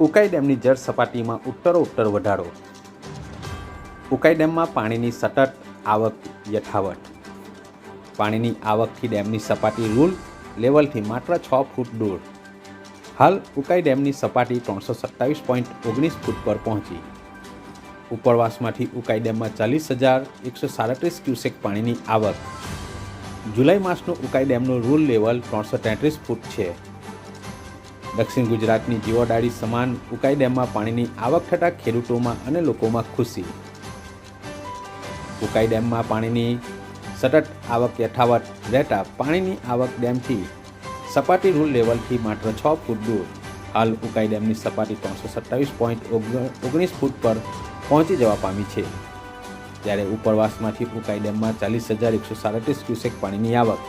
ઉકાઈ ડેમની જળ સપાટીમાં ઉત્તરો ઉત્તર વધારો. ઉકાઈ ડેમમાં પાણીની સતત આવક યથાવત. પાણીની આવકથી ડેમની સપાટી રૂલ લેવલથી માત્ર છ ફૂટ દૂર. હાલ ઉકાઈ ડેમની સપાટી ત્રણસો સત્તાવીસ પોઈન્ટ ઓગણીસ ફૂટ પર પહોંચી. ઉપરવાસમાંથી ઉકાઈ ડેમમાં ચાલીસ હજાર એકસો સાડત્રીસ ક્યુસેક પાણીની આવક. જુલાઈ માસનું ઉકાઈ ડેમનું રૂલ લેવલ ત્રણસો તેત્રીસ ફૂટ છે. દક્ષિણ ગુજરાતની જીવાડાળી સમાન ઉકાઈ ડેમમાં પાણીની આવક થતાં ખેડૂતોમાં અને લોકોમાં ખુશી. ઉકાઈ ડેમમાં પાણીની સતત આવક યથાવત રહેતા પાણીની આવક ડેમથી સપાટી રૂલ લેવલથી માત્ર છ ફૂટ દૂર. હાલ ઉકાઈ ડેમની સપાટી ત્રણસો સત્તાવીસ પોઈન્ટ ઓગણીસ ફૂટ પર પહોંચી જવા પામી છે. જ્યારે ઉપરવાસમાંથી ઉકાઈ ડેમમાં ચાલીસ હજાર એકસો સાડત્રીસ ક્યુસેક પાણીની આવક